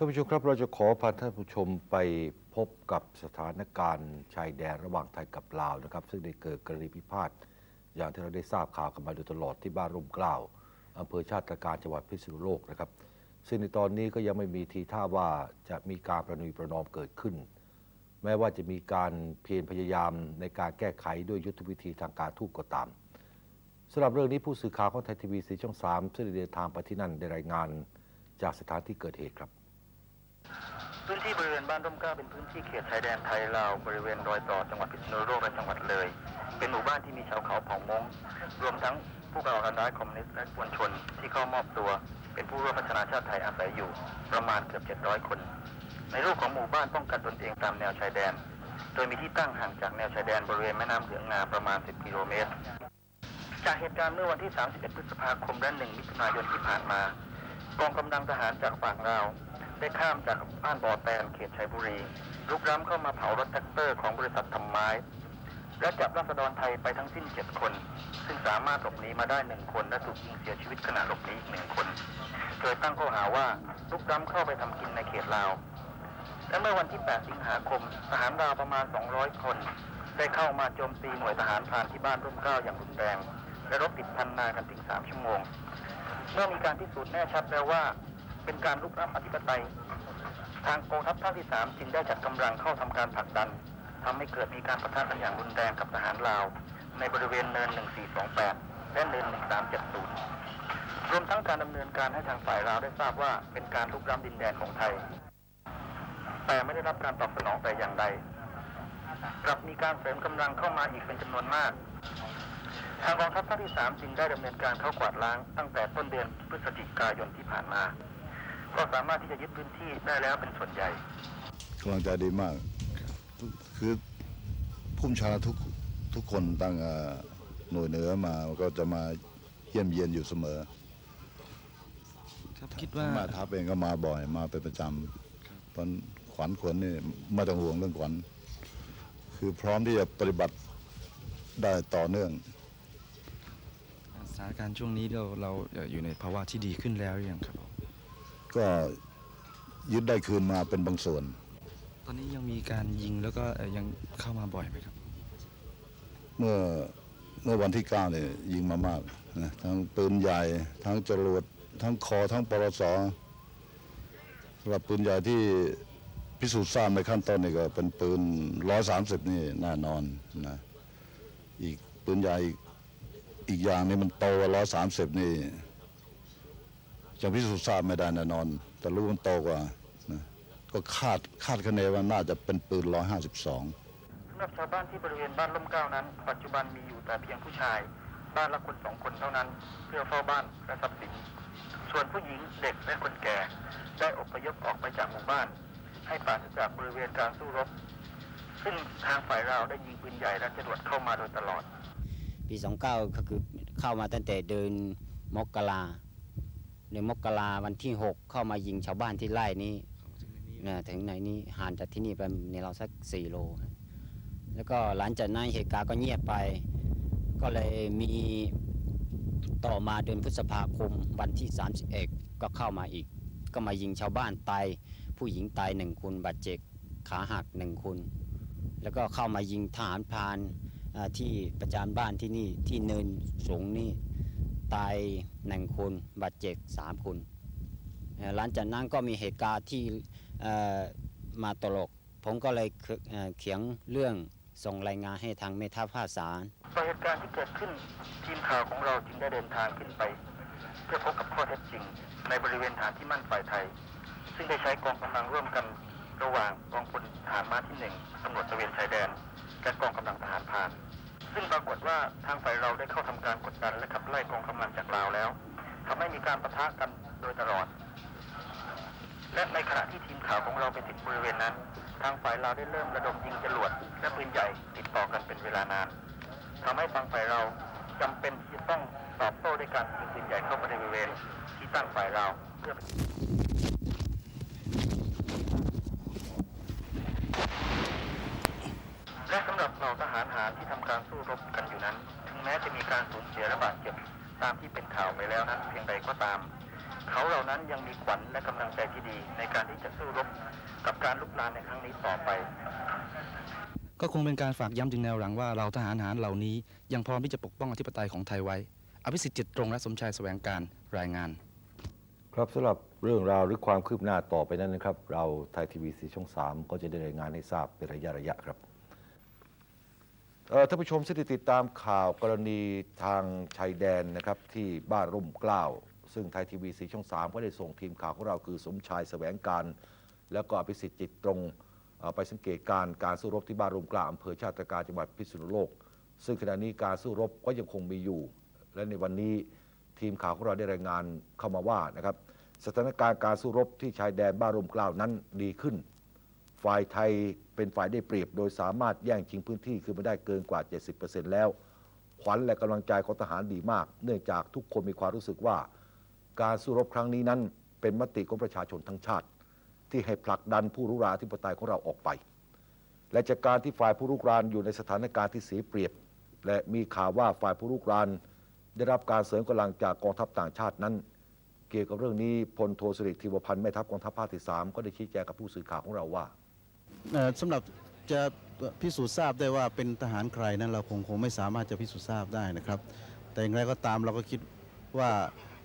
ท่านผู้ชมครับเราจะขอพาท่านผู้ชมไปพบกับสถานการณ์ชายแดนระหว่างไทยกับลาวนะครับ ซึ่งได้เกิดกรณีพิพาทอย่างที่เราได้ทราบข่าวกันมาโดยตลอดที่บ้านร่มเกล้าอำเภอชาติตการจังหวัดพิษณุโลกนะครับ ซึ่งในตอนนี้ก็ยังไม่มีทีท่าว่าจะมีการประนีประนอมเกิดขึ้น แม้ว่าจะมีการเพียรพยายามในการแก้ไขด้วยยุทธวิธีทางการทูตก็ตามสำหรับเรื่องนี้ผู้สื่อข่าวของไทยทีวีสีช่องสามซึ่งเดินทางไปที่นั่นได้รายงานจากสถานที่เกิดเหตุครับ พื้นที่บริเวณบ้านร่มเกล้าเป็นพื้นที่เขตชายแดนไทยลาวบริเวณรอยต่อจังหวัดพิษณุโลกและจังหวัดเลย เป็นหมู่บ้านที่มีชาวเขาเผ่ามงรวมทั้งผู้ก่อการร้ายคอมมิวนิสต์และมวลชนที่เข้ามอบตัว เป็นผู้ร่วมพัฒนาชาติไทยอาศัยอยู่ ประมาณเกือบ 700 คน ในรูปของหมู่บ้านป้องกันตนเองตามแนวชายแดน โดยมีที่ตั้งห่างจากแนวชายแดนบริเวณแม่น้ำเหลืองงาประมาณ 10 กิโลเมตร จากเหตุการณ์เมื่อวันที่ 31 พฤษภาคมและ 1 มิถุนายนที่ผ่านมากองกำลังทหารจากฝั่งลาว ได้ข้ามจากบ้านบ่อแตนเขตชัยบุรีลุกล้ำเข้ามาเผารถแท็กเตอร์ของบริษัททำไม้ และจับราษฎรไทยไปทั้งสิ้น7คน ซึ่งสามารถหลบหนีมาได้1คนและถูกยิงเสียชีวิตขณะหลบหนีอีกหนึ่งคนโดยตั้งข้อหาว่าลุกล้ำเข้าไปทำกินในเขตลาว และเมื่อวันที่ 8 สิงหาคมทหารลาวประมาณ 200 คน ได้เข้ามาโจมตีหน่วยทหารพรานที่บ้านร่มเกล้าอย่างรุนแรงและรบติดพันนากันถึง3ชั่วโมง เมื่อมีการพิสูจน์แน่ชัดแล้วว่า เป็นการลุกล้ำอธิปไตย ทางกองทัพภาคที่3จึงได้จัดกำลังเข้าทำการผลักดันทำให้เกิดมีการปะทะกันอย่างรุนแรงกับทหารลาว ในบริเวณเนิน 1428 และเนิน 1370 รวมทั้งการดำเนินการให้ทางฝ่ายลาวได้ทราบว่าเป็นการลุกล้ำดินแดนของไทย แต่ไม่ได้รับการตอบสนองแต่อย่างใดกลับมีการเสริมกำลังเข้ามาอีกเป็นจำนวนมากทางกองทัพภาคที่ 3 จึงได้ดำเนินการเข้ากวาดล้างตั้งแต่ต้นเดือนพฤศจิกายนที่ผ่านมา ก็สามารถที่จะยึดพื้นที่ได้แล้วเป็นส่วนใหญ่กำลังใจดีมาก คือผู้บัญชาทุกทุกคนตั้งเอ่อหน่วยเหนือมาก็จะมาเยี่ยมเยียนอยู่เสมอ ครับคิดว่ามาทัพเองก็มาบ่อยมาเป็นประจำตอนขวัญขวนนี่ไม่ต้องห่วงเรื่องขวัญคือพร้อมที่จะปฏิบัติได้ต่อเนื่องสถานการณ์ช่วงนี้เราเราอยู่ในภาวะที่ดีขึ้นแล้วหรือยังครับผม ก็ยึดได้คืนมาเป็นบางส่วน ตอนนี้ยังมีการยิงแล้วก็เอ่อยังเข้ามาบ่อยไหมครับ เมื่อเมื่อวันที่เก้าเนี่ยยิงมามากนะทั้งปืนใหญ่ ทั้งจรวดทั้งคอทั้งปรสสำหรับปืนใหญ่ที่พิสูจน์ทราบในขั้นต้นนี่ก็เป็นปืนร้อยสามสิบนี่แน่นอนนะอีกปืนใหญ่อีกอีกอย่างนี่มันโตกว่าร้อยสามสิบนี่ ยังพิสูจน์ทราบไม่ได้แน่นอน แต่รู้มันโตกว่านะก็คาดคาดคะเนว่าน่าจะเป็นปืนร้อยห้าสิบสองสำหรับชาวบ้านที่บริเวณบ้านล่มเกล้านั้น ปัจจุบันมีอยู่แต่เพียงผู้ชาย บ้านละคนสองคนเท่านั้น เพื่อเฝ้าบ้านและทรัพย์สิน ส่วนผู้หญิงเด็กและคนแก่ ได้อพยพออกไปจากหมู่บ้าน ให้ปราศจากบริเวณการสู้รบ ซึ่งทางฝ่ายเราได้ยิงปืนใหญ่และจรวดเข้ามาโดยตลอด ปี 29 ก็คือเข้ามาตั้งแต่เดินมกรา ในมกราวันที่ 6 เข้ามายิงชาวบ้านที่ไร่นี้นะถึงไหนนี้ห่างจากที่นี่ไปในเราสัก4โล แล้วก็หลังจากนั้นเหตุการณ์ก็เงียบไป ก็เลยมีต่อมาเดือนพฤษภาคมวันที่ 31 ก็เข้ามาอีก ก็มายิงชาวบ้านตายผู้หญิงตายหนึ่งคนบาดเจ็บขาหักหนึ่งคนแล้วก็เข้ามายิงทหารพรานอ่าที่ประจานบ้านที่นี่ที่เนินสูงนี่ ตายหนึ่งคนบาดเจ็บสามคนหลังจากนั้นก็มีเหตุการณ์ที่มาตลก ผมก็เลยเขียงเรื่องส่งรายงานให้ทางเมทัพภาคสารต่อเหตุการณ์ที่เกิดขึ้นทีมข่าวของเราจึงได้เดินทางขึ้นไป เพื่อพบกับข้อเท็จจริง ในบริเวณฐานที่มั่นฝ่ายไทย ซึ่งได้ใช้กองกำลังร่วมกันระหว่างกองพลทหารมาที่หนึ่งตำรวจตะเวนชายแดน และกองกำลังทหารพราน ซึ่งปรากฏว่าทางฝ่ายเราได้เข้าทำการกดดันและขับไล่กองกำลังจากลาวแล้วทำให้มีการประทะกันโดยตลอด และในขณะที่ทีมข่าวของเราไปถึงบริเวณนั้น ทางฝ่ายเราได้เริ่มระดมยิงจรวดและปืนใหญ่ติดต่อกันเป็นเวลานานทำให้ฝั่งฝ่ายเราจำเป็นที่จะต้องตอบโต้ด้วยการยิงปืนใหญ่เข้าไปในบริเวณที่ตั้งฝ่ายเราเพื่อ และสำหรับ เหล่าทหารหารที่ทำการสู้รบกันอยู่นั้น ถึงแม้จะมีการสูญเสียและบาดเจ็บตามที่เป็นข่าวไปแล้วนั้นเพียงใดก็ตาม เขาเหล่านั้นยังมีขวัญและกำลังใจที่ดี ในการที่จะสู้รบกับการลุกลามในครั้งนี้ต่อไป ก็คงเป็นการฝากย้ำถึงแนวหลังว่าเราทหารหารเหล่านี้ ยังพร้อมที่จะปกป้องอธิปไตยของไทยไว้ อภิสิทธิ์จิตตรงและสมชายแสวงการรายงาน ครับสำหรับเรื่องราวหรือความคืบหน้าต่อไปนั้นนะครับ เราไทยทีวีสีช่อง 3 ก็จะได้รายงานให้ทราบเป็นระยะระยะครับเอ่อ ท่านผู้ชมที่ติดตามข่าวกรณีทางชายแดนนะครับที่บ้านร่มเกล้าซึ่งไทยทีวีสีช่อง 3 ก็ได้ส่งทีมข่าวของเราคือสมชายแสวงการ แล้วก็อภิสิทธิ์จิตตรงไปสังเกตการณ์การสู้รบที่บ้านร่มเกล้าอำเภอชาติการจังหวัดพิษณุโลก ซึ่งขณะนี้การสู้รบก็ยังคงมีอยู่ และในวันนี้ทีมข่าวของเราได้รายงานเข้ามาว่านะครับสถานการณ์การสู้รบที่ชายแดนบ้านร่มเกล้านั้นดีขึ้น ฝ่ายไทยเป็นฝ่ายได้เปรียบ โดยสามารถแย่งชิงพื้นที่คือมาได้เกินกว่า 70%แล้ว ขวัญและกำลังใจของทหารดีมาก เนื่องจากทุกคนมีความรู้สึกว่า การสู้รบครั้งนี้นั้นเป็นมติของประชาชนทั้งชาติ ที่ให้ผลักดันผู้รุกรานธิปไตยของเราออกไป และจากการที่ฝ่ายผู้รุกรานอยู่ในสถานการณ์ที่เสียเปรียบ และมีข่าวว่าฝ่ายผู้รุกรานได้รับการเสริมกำลังจากกองทัพต่างชาตินั้น เกี่ยวกับเรื่องนี้พลโทสิริธิวพันธ์แม่ทัพกองทัพภาคที่สามก็ได้ชี้แจงกับผู้สื่อข่าวของเราว่า เอ่อสำหรับจะพิสูจน์ทราบได้ว่าเป็นทหารใครนั้นเราคงคงไม่สามารถจะพิสูจน์ทราบได้นะครับ แต่อย่างไรก็ตามเราก็คิดว่า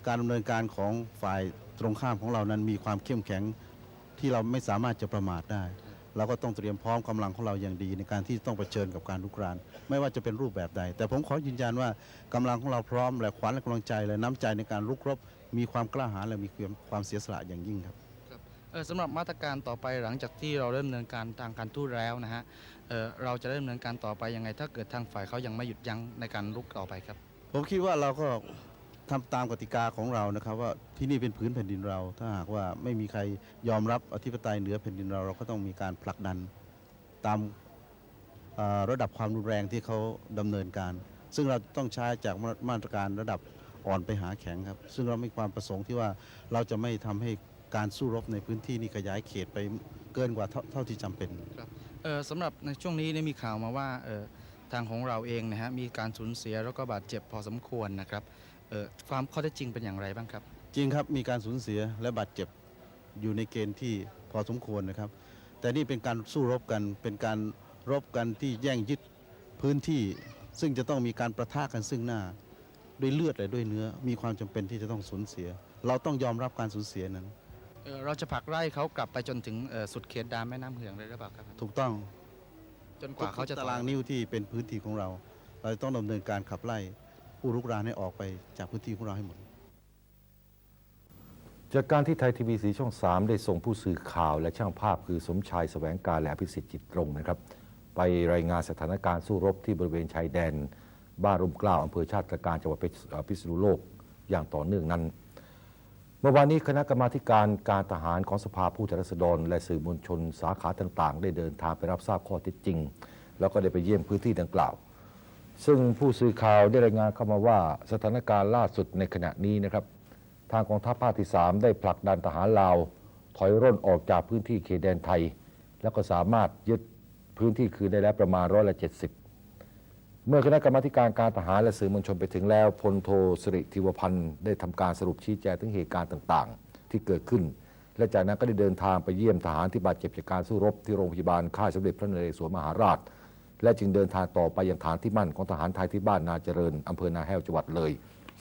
การดำเนินการของฝ่ายตรงข้ามของเรานั้นมีความเข้มแข็งที่เราไม่สามารถจะประมาทได้ เราก็ต้องเตรียมพร้อมกำลังของเราอย่างดีในการที่ต้องเผชิญกับการลุกราน ไม่ว่าจะเป็นรูปแบบใด แต่ผมขอยืนยันว่ากำลังของเราพร้อมและขวัญและกำลังใจและน้ำใจในการลุกรบ มีความกล้าหาญและมีความเสียสละอย่างยิ่งครับ ออสำหรับมาตรการต่อไปหลังจากที่เราเริ่มดำเนินการทางการทูตแล้วนะฮะเออเราจะดำเนินการต่อไปยังไง ถ้าเกิดทางฝ่ายเขายังไม่หยุดยั้งในการรุกต่อไปครับ ผมคิดว่าเราก็ทำตามกติกาของเรานะครับว่าที่นี่เป็นพื้นแผ่นดินเรา ถ้าหากว่าไม่มีใครยอมรับอธิปไตยเหนือแผ่นดินเราเราก็ต้องมีการผลักดันตามระดับความรุนแรงที่เขาดำเนินการ ซึ่งเราต้องใช้จากมาตรการระดับอ่อนไปหาแข็งครับ ซึ่งเรามีความประสงค์ที่ว่าเราจะไม่ทำให้ การสู้รบในพื้นที่นี้ขยายเขตไปเกินกว่าเท่าเท่าที่จำเป็นเอ่อสำหรับในช่วงนี้ได้มีข่าวมาว่าเอ่อทางของเราเองนะฮะมีการสูญเสียแล้วก็บาดเจ็บพอสมควรนะครับเอ่อความข้อเท็จจริงเป็นอย่างไรบ้างครับ จริงครับมีการสูญเสียและบาดเจ็บอยู่ในเกณฑ์ที่พอสมควรนะครับ แต่นี่เป็นการสู้รบกันเป็นการรบกันที่แย่งยึดพื้นที่ ซึ่งจะต้องมีการประทะกันซึ่งหน้าด้วยเลือดและด้วยเนื้อ มีความจำเป็นที่จะต้องสูญเสีย เราต้องยอมรับการสูญเสียนั้น เอ่อเราจะผลักไล่เขากลับไปจนถึงเอ่อสุดเขตดามแม่น้ำเหืองเลยหรือเปล่าครับ ถูกต้องจนกว่าเขาจะตารางนิ้วที่เป็นพื้นที่ของเรา เราจะต้องดำเนินการขับไล่ผู้รุกรานให้ออกไปจากพื้นที่ของเราให้หมด จากการที่ไทยทีวีสีช่อง 3 ได้ส่งผู้สื่อข่าวและช่างภาพคือสมชายแสวงการและอภิสิทธิ์จิตตรงนะครับ ไปรายงานสถานการณ์สู้รบที่บริเวณชายแดน บ้านร่มเกล้าอำเภอชาติตรการจังหวัดพิษณุโลกอย่างต่อเนื่องนั้นเมื่อวานนี้คณะกรรมาการการทหารของสภาผู้แทนราษฎร และสื่อมวลชนสาขาต่างๆ ได้เดินทางไปรับทราบข้อเท็จจริง แล้วก็ได้ไปเยี่ยมพื้นที่ดังกล่าว ซึ่งผู้สื่อข่าวได้รายงานเข้ามาว่าสถานการณ์ล่าสุดในขณะนี้นะครับ ทางกองทัพภาคที่ 3 ได้ผลักดันทหารลาว ถอยร่นออกจากพื้นที่เขตแดนไทย แล้วก็สามารถยึดพื้นที่คืนได้แล้วประมาณร้อยละ70 เมื่อคณะกรรมาธิการการทหารและสื่อมวลชนไปถึงแล้วพลโทสิริธิวพันธ์ได้ทำการสรุปชี้แจงถึงเหตุการณ์ต่างๆ ที่เกิดขึ้น และจากนั้นก็ได้เดินทางไปเยี่ยมทหารที่บาดเจ็บจากการสู้รบที่โรงพยาบาลค่ายสมเด็จพระนเรศวรมหาราช และจึงเดินทางต่อไปยังฐานที่มั่นของทหารไทยที่บ้านนาเจริญอำเภอนาแห้วจังหวัดเลย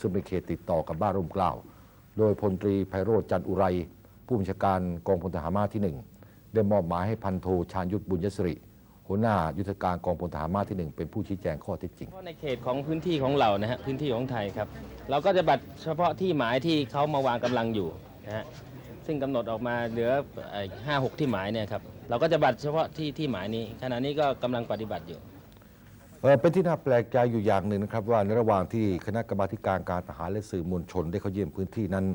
ซึ่งเป็นเขตติดต่อกับบ้านร่มเกล้าโดยพลตรีไพโรจน์จันอุไรผู้บัญชาการกองพลทหารมาที่หนึ่งได้มอบหมายให้พันโทชาญยุทธบุญยศริ หัวหน้ายุทธการกองพลทหารมาที่หนึ่งเป็นผู้ชี้แจงข้อเท็จจริง เพราะในเขตของพื้นที่ของเรานะฮะพื้นที่ของไทยครับ เราก็จะบัตรเฉพาะที่หมายที่เขามาวางกำลังอยู่นะฮะซึ่งกำหนดออกมาเหลือห้าหกที่หมายเนี่ยครับเราก็จะบัตรเฉพาะที่ที่หมายนี้ขณะนี้ก็กำลังปฏิบัติอยู่เอ่อเป็นที่น่าแปลกใจอยู่อย่างหนึ่งนะครับ ว่าในระหว่างที่คณะกรรมาธิการการทหารและสื่อมวลชนได้เข้าเยี่ยมพื้นที่นั้น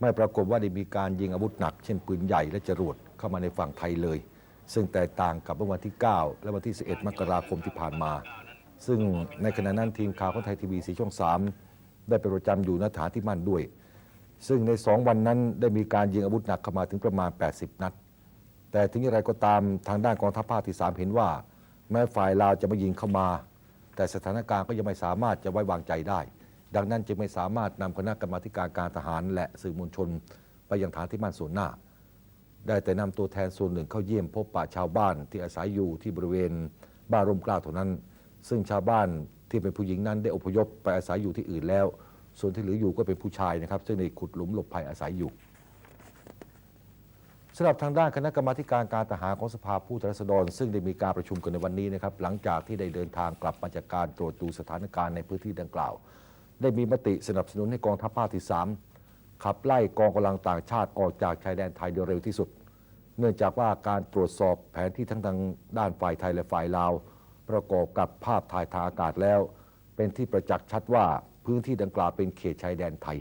ไม่ปรากฏว่าได้มีการยิงอาวุธหนัก เช่นปืนใหญ่และจรวดเข้ามาในฝั่งไทยเลย ซึ่งแตกต่างกับเมื่อวันที่ 9 และวันที่ 11 มกราคมที่ผ่านมา ซึ่งในขณะนั้นทีมข่าวของไทยทีวีสีช่อง 3 ได้ไปประจำอยู่ณฐานที่มั่นด้วย ซึ่งในสองวันนั้นได้มีการยิงอาวุธหนักเข้ามาถึงประมาณ 80 นัด แต่ถึงอย่างไรก็ตามทางด้านกองทัพภาคที่ 3 เห็นว่า แม้ฝ่ายลาวจะมายิงเข้ามา แต่สถานการณ์ก็ยังไม่สามารถจะไว้วางใจได้ ดังนั้นจึงไม่สามารถนำคณะกรรมาการการทหารและสื่อมวลชน ไปยังฐานที่มั่นส่วนหน้า ได้แต่นำตัวแทนส่วนหนึ่งเข้าเยี่ยมพบปะชาวบ้านที่อาศัยอยู่ที่บริเวณบ้านร่มเกล้าเท่านั้น ซึ่งชาวบ้านที่เป็นผู้หญิงนั้นได้อพยพไปอาศัยอยู่ที่อื่นแล้ว ส่วนที่เหลืออยู่ก็เป็นผู้ชายนะครับ ซึ่งได้ขุดหลุมหลบภัยอาศัยอยู่สำหรับทางด้านคณะกรรมาการการทหารของสภาผู้แทนราษฎร ซึ่งได้มีการประชุมกันในวันนี้นะครับหลังจากที่ได้เดินทางกลับมาจากการตรวจดูสถานการณ์ในพื้นที่ดังกล่าว ได้มีมติสนับสนุนให้กองทัพภาคที่ 3 ขับไล่กองกำลังต่างชาติออกจากชายแดนไทยโดยเร็วที่สุด เนื่องจากว่าการตรวจสอบแผนที่ทั้งทางด้านฝ่ายไทยและฝ่ายลาว ประกอบกับภาพถ่ายทางอากาศแล้ว เป็นที่ประจักษ์ชัดว่าพื้นที่ดังกล่าวเป็นเขตชายแดนไทย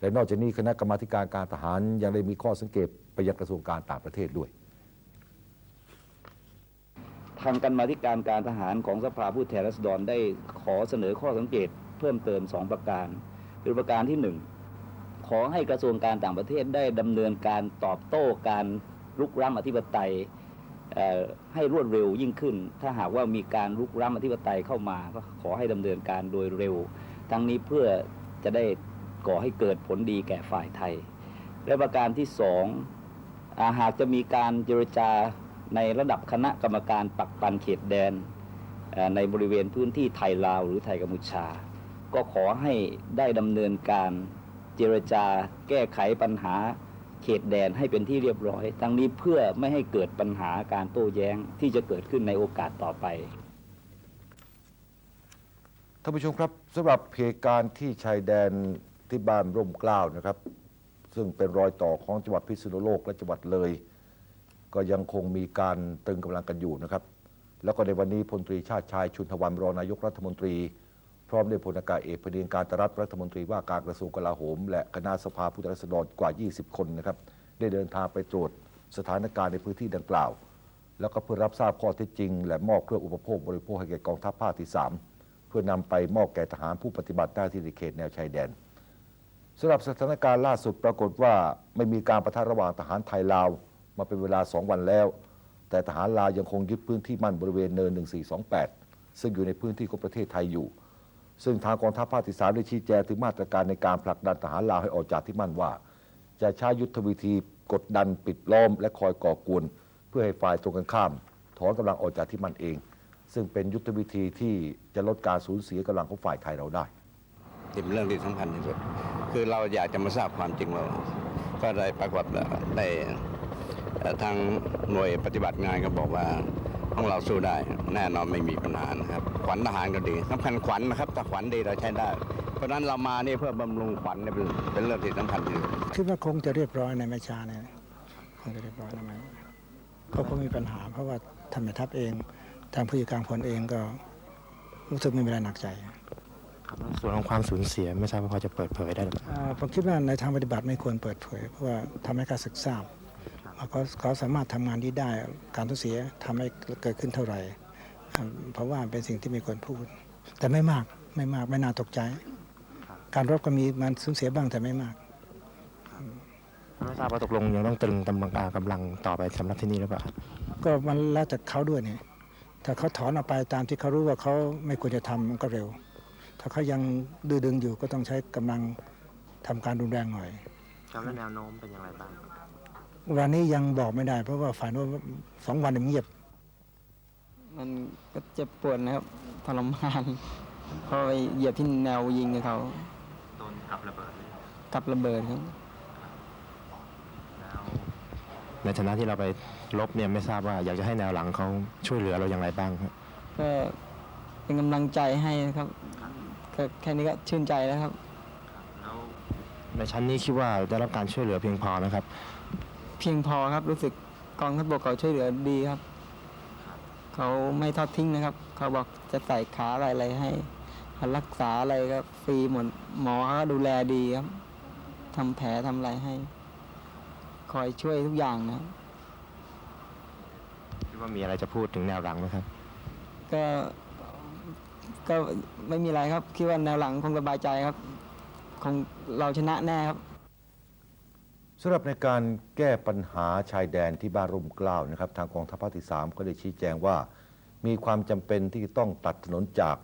และนอกจากนี้คณะกรรมาการการทหารยังได้มีข้อสังเกตไปยังกระทรวงการต่างประเทศด้วย ทางการมาการการทหารของสภาผู้แทนราษฎรได้ขอเสนอข้อสังเกตเพิ่มเติม 2 ประการคือประการที่ 1 อให้กระทรวงการต่างประเทศได้ดำเนินการตอบโต้การลุกล้ำอธิปไต่ให้รวดเร็วยิ่งขึ้น ถ้าหากว่ามีการลุกล้ำอธิปไตยเข้ามาก็ขอให้ดำเนินการโดยเร็ว ทั้งนี้เพื่อจะได้ก่อให้เกิดผลดีแก่ฝ่ายไทย และประการที่สองอาหากจะมีการเจรจาในระดับคณะกรรมการปักปันเขตแดน ในบริเวณพื้นที่ไทยลาวหรือไทยกัมพูชา ก็ขอให้ได้ดำเนินการ เจรจาแก้ไขปัญหาเขตแดนให้เป็นที่เรียบร้อย ทั้งนี้เพื่อไม่ให้เกิดปัญหาการโต้แย้งที่จะเกิดขึ้นในโอกาสต่อไปท่านผู้ชมครับสำหรับเหตุการณ์ที่ชายแดนที่บ้านร่มเกล้านะครับ ซึ่งเป็นรอยต่อของจังหวัดพิษณุโลกและจังหวัดเลย ก็ยังคงมีการตึงกำลังกันอยู่นะครับ แล้วก็ในวันนี้พลตรีชาติชายชุนทวันรองนายกรัฐมนตรี พร้อมด้วยพลอากาศเอกพเดียงการตรัฐรัฐมนตรีว่าการกระทรวงกลาโหม และคณะสภาผู้แทนราษฎรกว่า 20 คนนะครับได้เดินทางไปตรวจสถานการณ์ในพื้นที่ดังกล่าว แล้วก็เพื่อรับทราบข้อเท็จจริง และมอบเครื่องอุปโภคบริโภคให้แก่กองทัพภาคที่ 3 เพื่อนำไปมอบแก่ทหารผู้ปฏิบัติหน้าที่ในเขตแนวชายแดนสำหรับสถานการณ์ล่าสุดปรากฏว่าไม่มีการประทะระหว่างทหารไทยลาวมาเป็นเวลา 2 วันแล้ว แต่ทหารลาวยังคงยึดพื้นที่มั่นบริเวณเนิน 1428 ซึ่งอยู่ในพื้นที่ของประเทศไทยอยู่ ซึ่งทางกองทัพภาคที่สามได้ชี้แจงถึงมาตรการในการผลักดันทหารลาวให้ออกจากที่มั่นว่า จะใช้ยุทธวิธีกดดันปิดล้อม และคอยก่อกวน เพื่อให้ฝ่ายตรงกันข้าม ถอนกำลังออกจากที่มั่นเอง ซึ่งเป็นยุทธวิธีที่จะลดการสูญเสียกำลังของฝ่ายไทยเราได้ที่เป็นเรื่องที่สำคัญที่สุด คือเราอยากจะมาทราบความจริงว่าก็ได้ปรากฏได้ทางหน่วยปฏิบัติงานก็บอกว่า ของเราสู้ได้แน่นอนไม่มีปัญหานะครับขวัญทหารก็ดีสำคัญขวัญนะครับถ้าขวัญดีเราใช้ได้ เพราะฉะนั้นเรามานี่เพื่อบำรุงขวัญเนี่ยเป็นเป็นเรื่องที่สำคัญที่สุดคิดว่าคงจะเรียบร้อยในไม่ช้าเนี่ยคงจะเรียบร้อยในไม่ก็คงมีปัญหา เพราะว่าทางแม่ทัพเองทางผู้จัดการพลเองก็รู้สึกไม่มีอะไรหนักใจส่วนของความสูญเสียไม่ทราบว่าพอจะเปิดเผยได้หรือเปล่าอ่าผมคิดว่าในทางปฏิบัติไม่ควรเปิดเผย เพราะว่าทำให้การศึกทราบว่า เขาเขาสามารถทำงานที่ได้การสูญเสียทำให้เกิดขึ้นเท่าไหร่อ่าเพราะว่าเป็นสิ่งที่ไม่ควรพูด แต่ไม่มากไม่มากไม่น่าตกใจ การรบก็มีมันสูญเสียบ้างแต่ไม่มากไม่ทราบว่าตกลงยังต้องตรึงกำลังกำลังต่อไปสำหรับที่นี่หรือเปล่าครับก็มันแล้วแต่เขาด้วยเนี่ยถ้าเขาถอนออกไปตามที่เขารู้ว่าเขาไม่ควรจะทำมันก็เร็ว ถ้าเขายังดื้อดึงอยู่ก็ต้องใช้กำลังทำการรุนแรงหน่อยครับและแนวโน้มเป็นอย่างไรบ้าง วันนี้ยังบอกไม่ได้ เพราะว่าฝ่ายโน้นสองวันเงียบ มันก็เจ็บปวดนะครับทรมานเพราะไปเหยียบที่แนวยิงของเขาโดนกับระเบิดกับระเบิดครับในฐานะที่เราไปลบเนี่ยไม่ทราบว่า อยากจะให้แนวหลังเขาช่วยเหลือเราอย่างไรบ้างครับก็เป็นกำลังใจให้นะครับก็แค่นี้ก็ชื่นใจแล้วครับในชั้นนี้คิดว่าได้รับการช่วยเหลือเพียงพอนะครับ เพียงพอครับ รู้สึกกองทัพบกเขาช่วยเหลือดีครับ เขาไม่ทอดทิ้งนะครับ เขาบอกจะใส่ขาอะไรอะไรให้รักษาอะไรก็ฟรีหมดหมอเขาก็ดูแลดีครับทำแผลทำอะไรให้ คอยช่วยทุกอย่างนะครับคิดว่ามีอะไรจะพูดถึงแนวหลังไหมครับ ก็ก็ไม่มีอะไรครับ คิดว่าแนวหลังคงสบายใจครับ คงเราชนะแน่ครับ สำหรับในการแก้ปัญหาชายแดนที่บ้านร่มเกล้านะครับ ทางกองทัพภาคที่สามก็ได้ชี้แจงว่า มีความจำเป็นที่ต้องตัดถนนจาก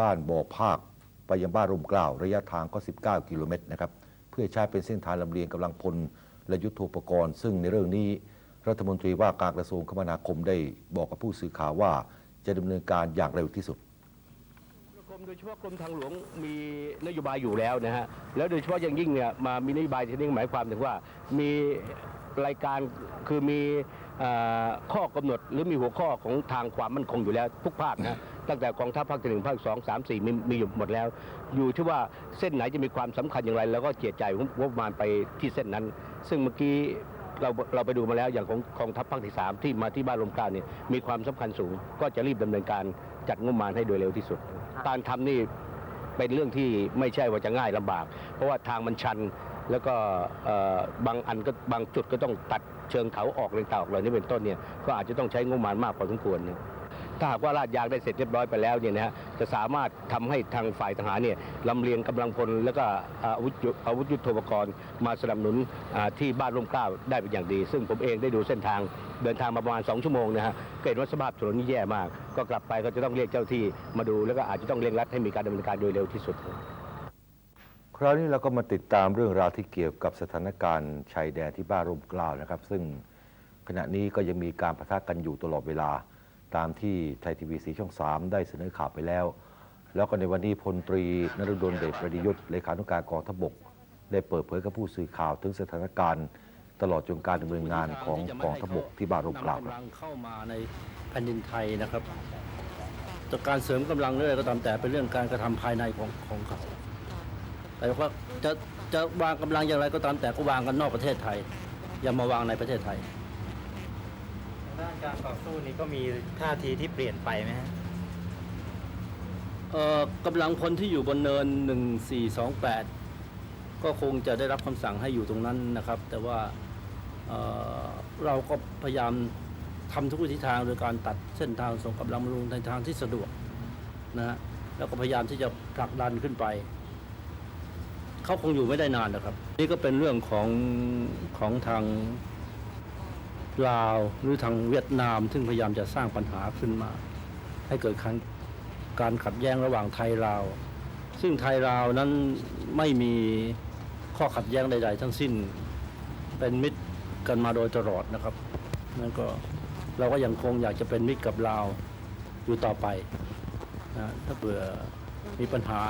บ้านบ่อภาค ไปยังบ้านร่มเกล้าระยะทางก็ 19 กิโลเมตรนะครับ เพื่อใช้เป็นเส้นทางลำเลียงกำลังพลและยุทโธปกรณ์ ซึ่งในเรื่องนี้รัฐมนตรีว่าการกระทรวงคมนาคมได้บอกกับผู้สื่อข่าวว่า จะดำเนินการอย่างเร็วที่สุด โดยเฉพาะกรมทางหลวงมีนโยบายอยู่แล้วนะฮะแล้วโดยเฉพาะอย่างยิ่งเนี่ยมามีนโยบายที่นี่หมายความถึงว่ามีรายการคือมีอข้อกำหนดหรือมีหัวข้อของทางความมั่นคงอยู่แล้วทุกภาคนะตั้งแต่กองทัพภาคที่หนึ่งภาคสองสามสี่มีมีอยู่หมดแล้ว อยู่ที่ว่าเส้นไหนจะมีความสำคัญอย่างไร แล้วก็เจียดจ่ายงบประมาณไปที่เส้นนั้น ซึ่งเมื่อกี้ เราเราไปดูมาแล้วอย่างของกองทัพภาคที่สามที่มาที่บ้านลมเกล้าเนี่ยมีความสำคัญสูง ก็จะรีบดำเนินการจัดงบประมาณให้โดยเร็วที่สุด การทำนี่เป็นเรื่องที่ไม่ใช่ว่าจะง่ายลำบาก เพราะว่าทางมันชันแล้วก็เอ่อบางอันก็บางจุดก็ต้องตัดเชิงเขาออกเลยต่าออกเลยนี่เป็นต้นเนี่ยก็อาจจะต้องใช้งบประมาณมากพอสมควรนะ ถ้าหากว่าลาดยางได้เสร็จเรียบร้อยไปแล้วเนี่ยนะฮะจะสามารถทำให้ทางฝ่ายทหารเนี่ยลำเลียงกำลังพลแล้วก็อาวุธยุอาวุธยุทโธปกรณ์มาสนับสนุนที่บ้านร่มเกล้าได้เป็นอย่างดี ซึ่งผมเองได้ดูเส้นทางเดินทางมาประมาณ 2 ชั่วโมงนะฮะก็เห็นว่าสภาพถนนนี่แย่มาก ก็กลับไปก็จะต้องเรียกเจ้าที่มาดูแล้วก็อาจจะต้องเร่งรัดให้มีการดำเนินการโดยเร็วที่สุดคราวนี้เราก็มาติดตามเรื่องราวที่เกี่ยวกับสถานการณ์ชายแดนที่บ้านร่มเกล้านะครับ ซึ่งขณะนี้ก็ยังมีการประทะกันอยู่ตลอดเวลา ตามที่ไทยทีวีสีช่อง 3 ได้เสนอข่าวไปแล้ว แล้วก็ในวันนี้พลตรีนฤดลเดชประดิยุทธ์เลขานุการกองทบก ได้เปิดเผยกับผู้สื่อข่าวถึงสถานการณ์ ตลอดจนการดำเนินงานของกองทบกที่บาร่มเกล้าครับกำลังเข้ามาในแผ่นดินไทยนะครับแต่การเสริมกำลังเรื่อยก็ตามแต่เป็นเรื่องการกระทำภายในของของเขาแต่ว่าจะจะวางกำลังอย่างไรก็ตามแต่ก็วางกันนอกประเทศไทย อย่ามาวางในประเทศไทย การต่อสู้นี้ก็มีท่าทีที่เปลี่ยนไปไหมฮะเอ่อกำลังพลที่อยู่บนเนิน 1428 ก็คงจะได้รับคำสั่งให้อยู่ตรงนั้นนะครับ แต่ว่าเอ่อเราก็พยายามทำทุกวิธีทางโดยการตัดเส้นทางส่งกำลังบำรุงในทางที่สะดวกนะฮะแล้วก็พยายามที่จะผลักดันขึ้นไป เขาคงอยู่ไม่ได้นานนะครับ นี่ก็เป็นเรื่องของของทาง ลาวหรือทางเวียดนาม ซึ่งพยายามจะสร้างปัญหาขึ้นมา ให้เกิดการการขัดแย้งระหว่างไทยลาว ซึ่งไทยลาวนั้นไม่มีข้อขัดแย้งใด ๆ ทั้งสิ้นเป็นมิตรกันมาโดยตลอดนะครับนั่นก็เราก็ยังคงอยากจะเป็นมิตรกับลาวอยู่ต่อไปนะถ้าเผื่อมีปัญหา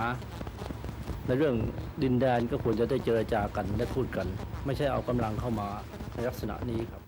ในเรื่องดินแดนก็ควรจะได้เจรจากันได้พูดกัน ไม่ใช่เอากำลังเข้ามาในลักษณะนี้ครับ